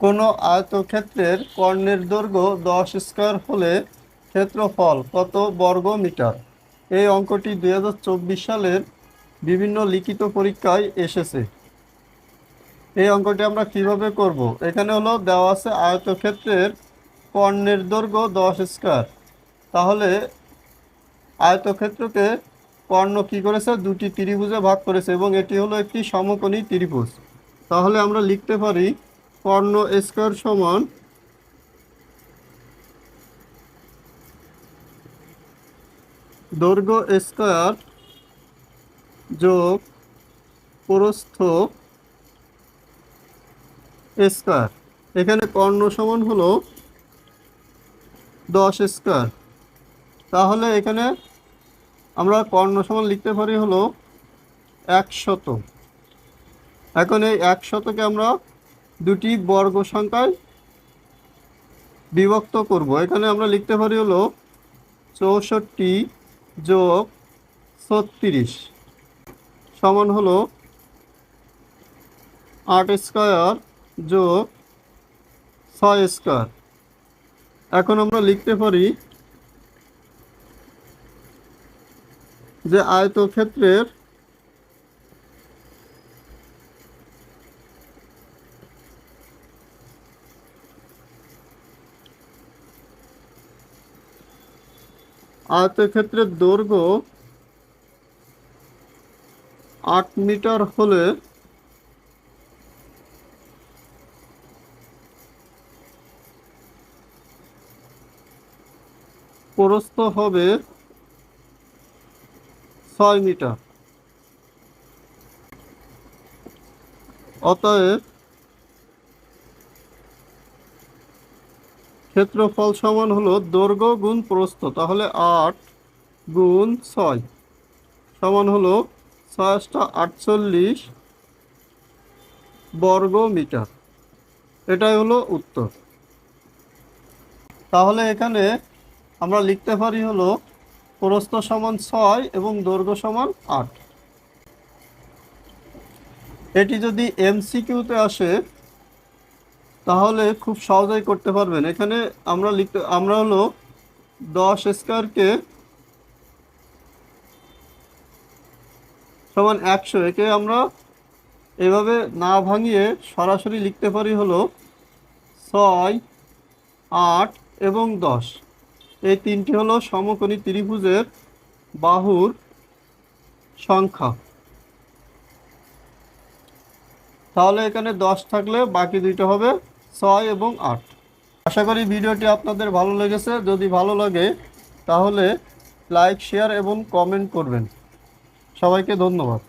কোনো আয়তক্ষেত্রের কর্ণের দৈর্ঘ্য দশ স্কোয়ার হলে ক্ষেত্রফল কত বর্গ মিটার এই অঙ্কটি দু হাজার চব্বিশ সালের বিভিন্ন লিখিত পরীক্ষায় এসেছে। এই অঙ্কটি আমরা কীভাবে করব? এখানে হলো দেওয়া আছে আয়তক্ষেত্রের কর্ণের দৈর্ঘ্য দশ স্কোয়ার। তাহলে আয়তক্ষেত্রকে কর্ণ কি করেছে? দুটি ত্রিভুজে ভাগ করেছে এবং এটি হলো একটি সমকোণী ত্রিভুজ। তাহলে আমরা লিখতে পারি কর্ণ স্কোয়ার সমান দৈর্ঘ্য স্কোয়ার যোগ প্রস্থ স্কোয়ার। এখানে কর্ণ সমান হলো দশ স্কোয়ার। তাহলে এখানে আমরা কর্ণ সমান লিখতে পারি হলো একশত। এখন এই একশতকে আমরা দুটি বর্গ সংখ্যায় বিভক্ত করব। এখানে আমরা লিখতে পারি হলো চৌষট্টি যোগ ছত্রিশ সমান হলো আট স্কোয়ার যোগ ছয় স্কোয়ার। এখন আমরা লিখতে পারি যে আয়তক্ষেত্রের আয়তক্ষেত্রের দৈর্ঘ্য আট মিটার হলে প্রস্থ হবে ছয় মিটার। অতএব ক্ষেত্রফল সমান হলো দৈর্ঘ্য গুণ প্রস্থ, তাহলে আট গুণ ছয়। সমান হলো ছয়টা আটচল্লিশ বর্গ মিটার। এটাই হলো উত্তর। তাহলে এখানে আমরা লিখতে পারি হলো প্রস্থ সমান ছয় এবং দৈর্ঘ্য সমান আট। এটি যদি এমসিকিউতে আসে তাহলে খুব সহজেই করতে পারবেন। এখানে আমরা লিখতে, আমরা হলো দশ স্কোয়ারকে সমান একশো। একে আমরা এভাবে না ভাঙিয়ে সরাসরি লিখতে পারি হলো ছয়, আট এবং দশ। এই তিনটি হলো সমকোণী ত্রিভুজের বাহুর সংখ্যা। তাহলে এখানে দশ থাকলে বাকি দুইটা হবে ছয় এবং আট। আশা করি ভিডিওটি আপনাদের ভালো লেগেছে। যদি ভালো লাগে, তাহলে লাইক, শেয়ার এবং কমেন্ট করবেন। সবাইকে ধন্যবাদ।